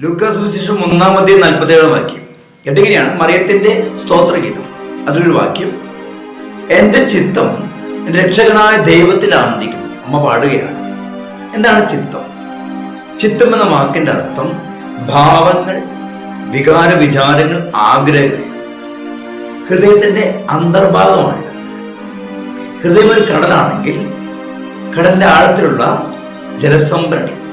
Lucas സുവിശേഷം ഒന്നാമത്തെ നാൽപ്പത്തേഴാം വാക്യം. എട്ടിങ്ങനെയാണ് മറിയത്തിന്റെ സ്തോത്രഗീതം. അതൊരു വാക്യം എന്റെ ചിത്തം എന്റെ രക്ഷകനായ ദൈവത്തിൽ ആനന്ദിക്കുന്നു. അമ്മ പാടുകയാണ്. എന്താണ് ചിത്തം? ചിത്തം എന്ന വാക്കിന്റെ അർത്ഥം ഭാവങ്ങൾ വികാര വിചാരങ്ങൾ ആഗ്രഹങ്ങൾ. ഹൃദയത്തിന്റെ അന്തർഭാഗമാണിത്. ഹൃദയം ഒരു കടലാണെങ്കിൽ കടലിന്റെ ആഴത്തിലുള്ള ജലസംഭരണി.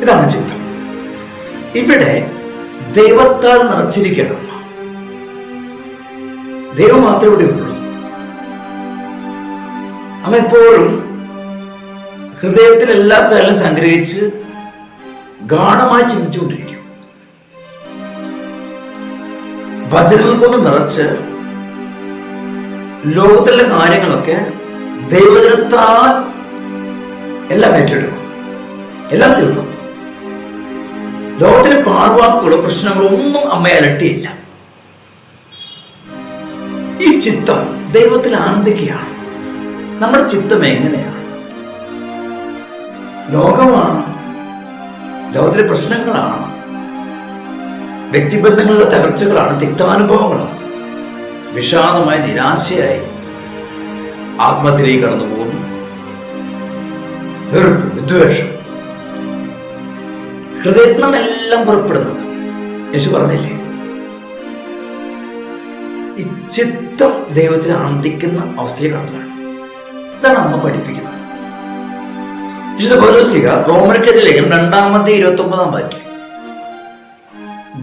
ഇതാണ് ചിത്രം ഇവിടെ ദൈവത്താൽ നിറച്ചിരിക്കണം ദൈവം മാത്രമേ ഇവിടെ ഉള്ളൂ. അവൻ എപ്പോഴും ഹൃദയത്തിൽ എല്ലാ സംഗ്രഹിച്ച് ഗാഠമായി ചിന്തിച്ചുകൊണ്ടിരിക്കും. ഭജനങ്ങൾ കൊണ്ട് നിറച്ച് ലോകത്തിലെ കാര്യങ്ങളൊക്കെ ദൈവജനത്താൽ എല്ലാം ഏറ്റെടുക്കും. എല്ലാം തീർക്കും. ലോകത്തിലെ പാഴ്വാക്കുകളോ പ്രശ്നങ്ങളോ ഒന്നും അമ്മയെ അലട്ടിയില്ല. ഈ ചിത്തം ദൈവത്തിൽ ആനന്ദിക്കുകയാണ് നമ്മുടെ ചിത്തം എങ്ങനെയാണ്? ലോകമാണ് ലോകത്തിലെ പ്രശ്നങ്ങളാണ് വ്യക്തിബന്ധങ്ങളുടെ തകർച്ചകളാണ് തിക്താനുഭവങ്ങളാണ്. വിഷാദമായി നിരാശയായി ആത്മഹത്യയിലേക്ക് കടന്നു പോകുന്നു വെറുപ്പ് വിദ്വേഷം എല്ലാം പുറപ്പെടുന്നത്. യേശു പറഞ്ഞില്ലേ? ഈ ചിത്തം ദൈവത്തിന് ആനന്ദിക്കുന്ന അവസ്ഥയെ കടന്നു ഇതാണ് അമ്മ പഠിപ്പിക്കുന്നത്. വിശുദ്ധ പൗലോസ്ലിക റോമർക്കെതിരെ ലേഖനം രണ്ടാമത്തെ ഇരുപത്തി ഒമ്പതാം വാക്യം.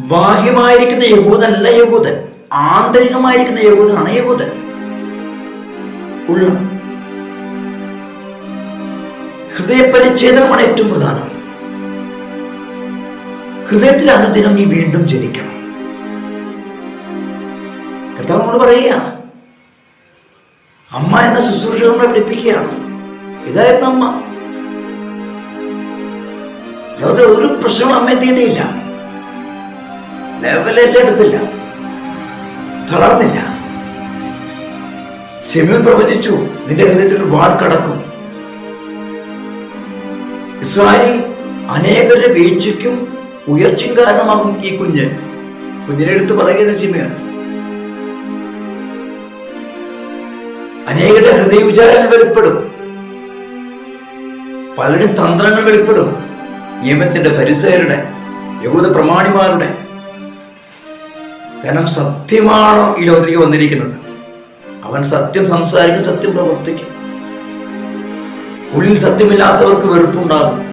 ബാഹ്യമായിരിക്കുന്ന യഹൂദനല്ല യഹൂദൻ ആന്തരികമായിരിക്കുന്ന യഹൂദനാണ് യഹൂദൻ. ഉള്ള ഹൃദയപരിച്ഛേദനമാണ് ഏറ്റവും പ്രധാനം. ഹൃദയത്തിൽ അനുദിനം നീ വീണ്ടും ജനിക്കണം. കർത്താവ് നമ്മൾ പറയുക അമ്മ എന്ന ശുശ്രൂഷ നമ്മളെ പഠിപ്പിക്കുകയാണ്. ഇതായിരുന്നു അമ്മ. ലോകത്തിൽ ഒരു പ്രശ്നവും അമ്മ എത്തിയിട്ടില്ല ലെവലേശം എടുത്തില്ല. തളർന്നില്ല. സിമിയൻ പ്രവചിച്ചു നിന്റെ ഹൃദയത്തിൽ ഒരു വാൾ കടക്കും. ഇസ്രായേൽ അനേകരുടെ വീഴ്ചയ്ക്കും ഉയർച്ചയും കാരണമാകും ഈ കുഞ്ഞ്. കുഞ്ഞിനെ എടുത്ത് പറയുകയാണ് സിനിമയാണ് അനേകരുടെ ഹൃദയ വിചാരങ്ങൾ വെളിപ്പെടും. പലരും തന്ത്രങ്ങൾ വെളിപ്പെടും. നിയമത്തിന്റെ പരിസരരുടെ യഹൂദ പ്രമാണിമാരുടെ. കാരണം സത്യമാണോ ഈ ലോകത്തിലേക്ക് വന്നിരിക്കുന്നത്. അവൻ സത്യം സംസാരിക്കും സത്യം പ്രവർത്തിക്കും. ഉള്ളിൽ സത്യമില്ലാത്തവർക്ക് വെറുപ്പുണ്ടാകും.